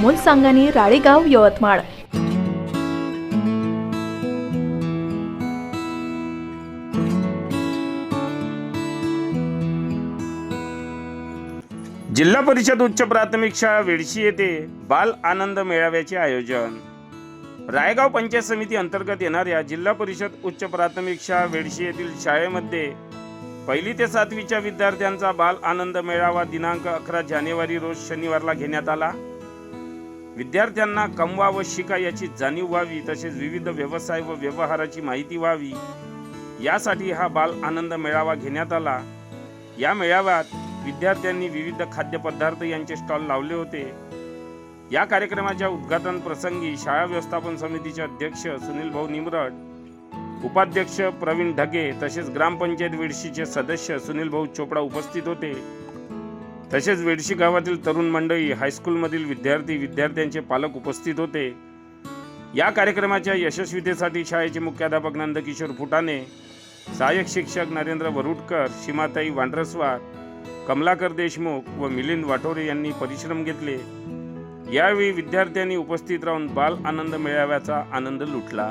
अमोल सांगानी राळेगाव यवतमाळ. जिल्हा परिषद उच्च प्राथमिक शाळा वेडशी येथे बाल आनंद मेळाव्याचे आयोजन. रायगाव पंचायत समिती अंतर्गत येणाऱ्या जिल्हा परिषद उच्च प्राथमिक शाळा वेडशी येथील शाळेमध्ये पहिली ते सातवीच्या विद्यार्थ्यांचा बाल आनंद मेळावा दिनांक अकरा जानेवारी रोज शनिवारला घेण्यात आला. विद्यार्थ्यांना कमवा व शिका याची जाणीव व्हावी तसेच विविध व्यवसाय व व्यवहाराची माहिती व्हावी. यासाठी हा बाल आनंद मेळावा घेण्यात आला. या मेळाव्यात विद्यार्थ्यांनी विविध खाद्यपदार्थ यांचे स्टॉल लावले होते. या कार्यक्रमाच्या उद्घाटन प्रसंगी शाळा व्यवस्थापन समितीचे अध्यक्ष सुनील भाऊ निमरट उपाध्यक्ष प्रवीण ढगे तसेच ग्रामपंचायत विडशीचे सदस्य सुनील भाऊ चोपडा उपस्थित होते. तसेच वेडशी गावातील तरुण मंडळी हायस्कूलमधील विद्यार्थी विद्यार्थ्यांचे पालक उपस्थित होते. या कार्यक्रमाच्या यशस्वीतेसाठी शाळेचे मुख्याध्यापक नंदकिशोर फुटाणे सहाय्यक शिक्षक नरेंद्र वरुडकर सीमाताई वांड्रस्वार कमलाकर देशमुख व मिलिंद वाटोरे यांनी परिश्रम घेतले. यावेळी विद्यार्थ्यांनी उपस्थित राहून बाल आनंद मेळाव्याचा आनंद लुटला.